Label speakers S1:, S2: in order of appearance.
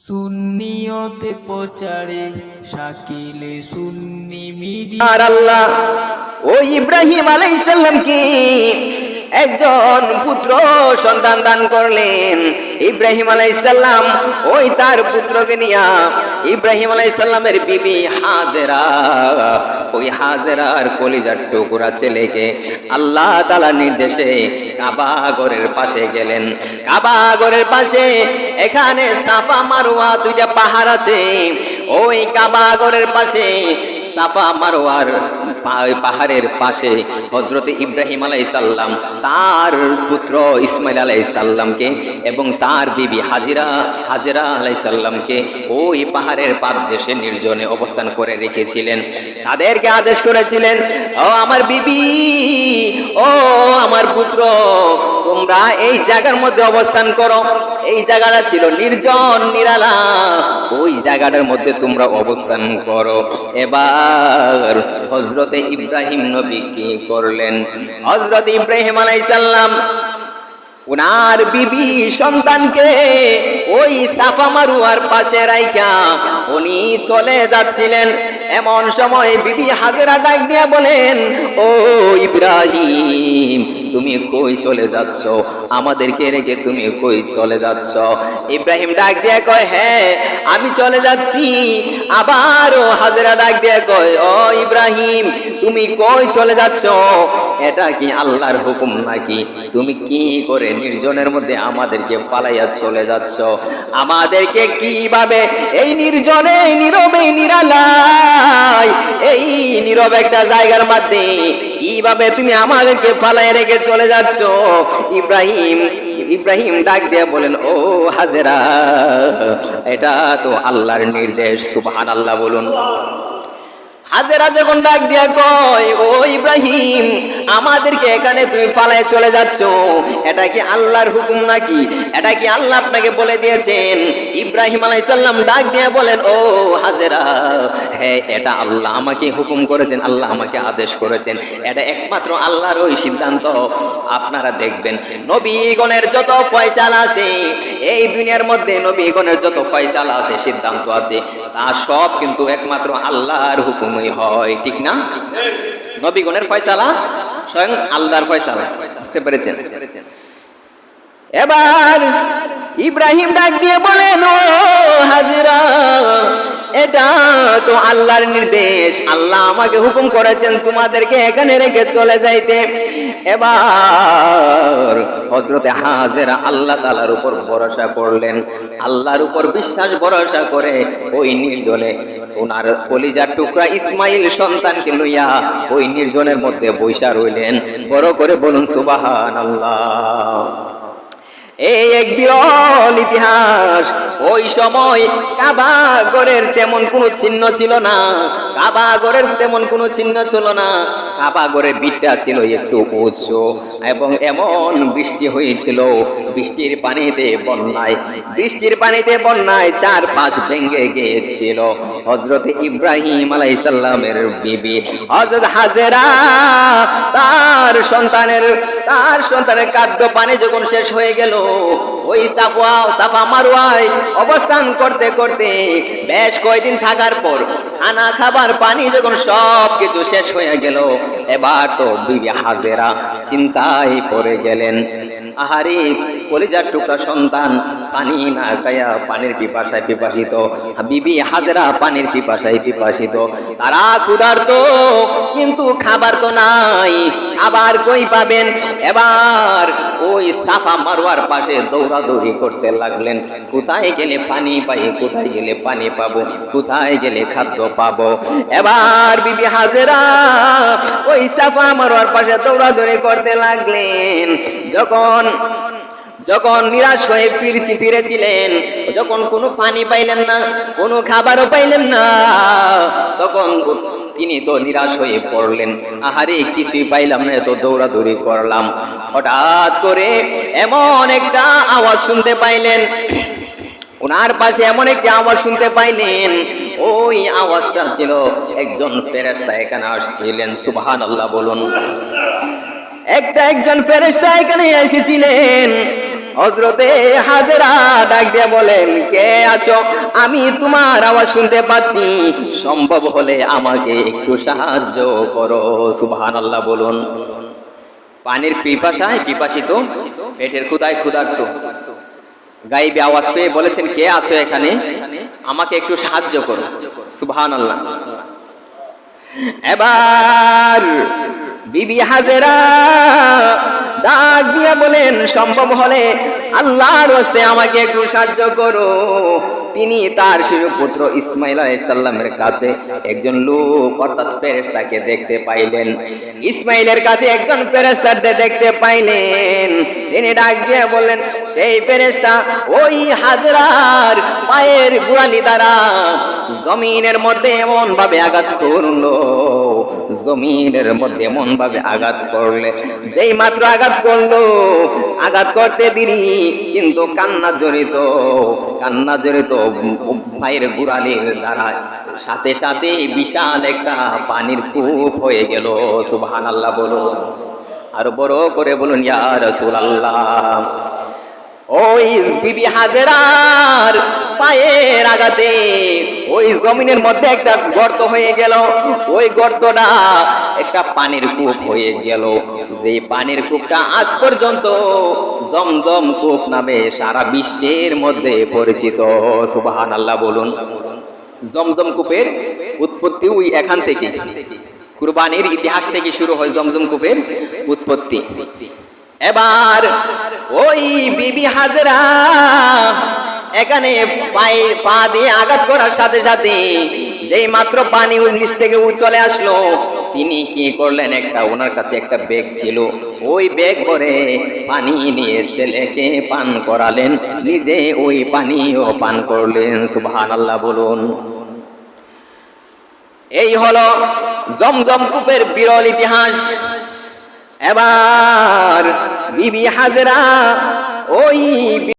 S1: সুন্নিয়তে প্রচারে শাকিলে সুন্নি মিডিয়া
S2: আর আল্লাহ ও ইব্রাহিম আলাইসাল্লামকে একজন পুত্র সন্তান দান করলেন। ইব্রাহিম আলাইসাল্লাম, ওই তার পুত্রকে নিয়া ইব্রাহিম আলাইসাল্লামের বিবি হাজেরা, ওই হাজেরার কলিজার টুকুরা ছেলেকে আল্লাহ তালা নির্দেশে কাবাগরের পাশে গেলেন। কাবাগরের পাশে এখানে সাফা মারোয়া দুইটা পাহাড় আছে। ওই কাবাগরের পাশে সাফা মারোয়ার পাহাড়ের পাশে হজরত ইব্রাহিম আলাইসাল্লাম তার পুত্র ইসমাইল আলাই সাল্লামকে এবং তার বিবি হাজিরা হাজিরা আলাইসাল্লামকে ওই পাহাড়ের পাদদেশে নির্জনে অবস্থান করে রেখেছিলেন। তাদেরকে আদেশ করেছিলেন, ও আমার বিবি, ও আমার পুত্র তোমরা এই জায়গার মধ্যে অবস্থান করো। এই জায়গাটা ছিল নির্জন, নিরালা। ওই জায়গাটার মধ্যে তোমরা অবস্থান করো। এবার হজরতে ইব্রাহিম নবী কি করলেন? হজরত ইব্রাহিম আলাইসাল্লাম, উনার বিবি সন্তানকে ওই সাফা মারুয়ার পাশে রাইখা উনি চলে যাচ্ছিলেন। এমন সময় বিবি হাজেরা ডাক দিয়া বলেন, ও ইব্রাহিম তুমি কই চলে যাচ্ছ? আমাদেরকে রেখে তুমি কই চলে যাচ্ছ? ইব্রাহিম ডাক দিয়া কয় হ্যাঁ আমি চলে যাচ্ছি। আবারও হাজেরা ডাক দিয়া কয়, ও ইব্রাহিম, তুমি কই চলে যাচ্ছ? এটা কি আল্লাহর হুকুম নাকি? তুমি কি করে নির্জনের মধ্যে আমাদেরকে পালাইয়া চলে যাচ্ছ? আমাদেরকে কীভাবে এই নির্জনে, নীরবে নিরালাই এই নীরব একটা জায়গার মধ্যে। কীভাবে তুমি আমাদেরকে পালাই রেখে চলে যাচ্ছ। ইব্রাহিম ইব্রাহিম ডাক দিয়া বলেন, ও হাজেরা, এটা তো আল্লাহর নির্দেশ সুবাহ আল্লাহ বলুন। হাজেরা যখন ডাক দিয়া কয়, ও ইব্রাহিম, আমাদেরকে এখানে তুমি পালায় চলে যাচ্ছ। এটা কি আল্লাহর হুকুম নাকি? এটা কি আল্লাহ আপনাকে বলে দিয়েছেন? ইব্রাহিম আলাইসাল্লাম ডাক দিয়া বলেন, ও হাজেরা হ্যাঁ এটা আল্লাহ আমাকে হুকুম করেছেন, আল্লাহ আমাকে আদেশ করেছেন। এটা একমাত্র আল্লাহর ওই সিদ্ধান্ত। আপনারা দেখবেন, নবীগণের যত ফয়সালা আছে, এই দুনিয়ার মধ্যে নবীগণের যত ফয়সালা আছে, সিদ্ধান্ত আছে। তা সব কিন্তু একমাত্র আল্লাহর হুকুমই হয়, ঠিক না? নবীগণের ফয়সালা স্বয়ং আল্লাহর ফয়সালা, বুঝতে পেরেছেন? এবার ইব্রাহিম ডাক দিয়ে বলেন, ও হাজিরা এটা তো আল্লাহর নির্দেশ। আল্লাহ আমাকে হুকুম করেছেন তোমাদেরকে এখানে রেখে চলে যাইতে। এবার হজরতে হাজেরা আল্লাহ তালার উপর ভরসা করলেন। আল্লাহর উপর বিশ্বাস ভরসা করে ওই নির্জনে ওনার কলিজার টুকরা ইসমাইল সন্তানকে লইয়া ওই নির্জনের মধ্যে বৈশা রইলেন। বড় করে বলুন সুবাহান আল্লাহ এই এক বিরল ইতিহাস ওই সময় কাবাগরের তেমন কোনো চিহ্ন ছিল না। কাবাগরের তেমন কোনো চিহ্ন ছিল না। কাবাগরের বিটটা ছিল একটু উঁচু এবং এমন বৃষ্টি হয়েছিল। বৃষ্টির পানিতে বন্যায়, বৃষ্টির পানিতে বন্যায় চার পাঁচ ভেঙে গিয়েছিল। হজরত ইব্রাহিম আলাইসাল্লামের বিবি হজরত হাজেরা, তার সন্তানের তার সন্তানের খাদ্য পানি যখন শেষ হয়ে গেল, ওই সাফা সাফা মারোয়ায় অবস্থান করতে করতে বেশ কয়দিন থাকার পর খানা খাবার পানি যখন সব কিছু শেষ হয়ে গেল, এবার তো বিবি হাজেরা চিন্তায় পড়ে গেলেন। আহারে, কলিজার টুকরা সন্তান পানি না খায়া পানির পিপাসায় পিপাসিত। বিবি হাজেরা পানির পিপাসায় পিপাসিত। তারা ক্ষুধার্ত, কিন্তু খাবার তো নাই। আবার কই পাবেন? এবার ওই সাফা মারোয়ার পাশে দৌড়াদৌড়ি করতে লাগলেন। কোথায় গেলে পানি পাই, কোথায় গেলে পানি পাবো, কোথায় গেলে খাদ্য পাবো? এবার বিবি হাজেরা ওই সাফা মারোয়ার পাশে দৌড়াদৌড়ি করতে লাগলেন। যখন যখন নিরাশ হয়ে ফিরছি, ফিরেছিলেন, যখন কোনো পানি পাইলেন না, কোনো খাবারও পাইলেন না, তখন তিনি তো নিরাশ হয়ে পড়লেন। আহারে, কিছুই পাইলাম না তো দৌড়াদৌড়ি করলাম। হঠাৎ করে এমন একটা আওয়াজ শুনতে পাইলেন। ওনার পাশে এমন একটি আওয়াজ শুনতে পাইলেন। ওই আওয়াজটা ছিল, একজন ফেরেস্তা এখানে আসছিলেন। সুবহান আল্লাহ বলুন। একটা একজন ফেরেস্তা এখানে এসেছিলেন। হজরতে হাজরা ডাক দিয়ে বলেন, কে আছো? আমি তোমার আওয়াজ শুনতে পাচ্ছি। সম্ভব হলে আমাকে একটু সাহায্য করো। সুবহানাল্লাহ বলুন। পানির পিপাসায় পিপাসিত, পেটের ক্ষুদায় ক্ষুধার্ত। গাইবে আওয়াজ পেয়ে বলেছেন, কে আছো এখানে? আমাকে একটু সাহায্য করো। সুবহানাল্লাহ। এবার বিবি হাজেরা ডাক দিয়া বলেন, সম্ভব হলে আল্লাহর হস্তে আমাকে একটু সাহায্য করো। তিনি তার শিশু পুত্র ইসমাইল আলাইসাল্লামের কাছে একজন লোক, অর্থাৎ ফেরেশতাকে দেখতে পাইলেন। ইসমাইলের কাছে একজন ফেরেশতাকে দেখতে পাইলেন, তিনি ডাক দিয়ে বললেন, সেই ফেরেশতা ওই হাজরার পায়ের গুড়ালি দ্বারা জমিনের মধ্যে এমন ভাবে আঘাত করল। জমিনের মধ্যে এমন ভাবে আঘাত করলে, যেই মাত্র আঘাত করল, আঘাত করতে দিনি কিন্তু কান্না জড়িত কান্না জড়িত ভাইয়ের গুড়ালির দ্বারা সাথে সাথে বিশাল একটা পানির কূপ হয়ে গেল সুবহান আল্লাহ বলুন। আর বড় করে বলুন, ইয়া রাসূলুল্লাহ। ওই বিবি হাজেরার পায়ের আঘাতে ওই জমিনের মধ্যে একটা গর্ত হয়ে গেল। ওই গর্তটা একটা পানির কূপ হয়ে গেল। যে পানির কূপটা আজ পর্যন্ত জমজম কূপ নামে সারা বিশ্বের মধ্যে পরিচিত। সুবাহান আল্লাহ বলুন। জমজম কূপের উৎপত্তি ওই এখান থেকে। কুরবানির ইতিহাস থেকে শুরু হয় জমজম কূপের উৎপত্তি। এবার ওই বিবি হাজরা, এখানে পায়ে পা দিয়ে আঘাত করার সাথে সাথে যেই মাত্র পানি ওই নিচ থেকে চলে আসলো, তিনি কি করলেন? একটা ওনার কাছে একটা ব্যাগ ছিল। ওই ব্যাগ ভরে পানি নিয়ে ছেলেকে পান করালেন। নিজে ওই পানিও পান করলেন। সুবহান আল্লাহ বলুন। এই হলো জমজম কূপের বিরল ইতিহাস। এবার বিবি হাজরা ওই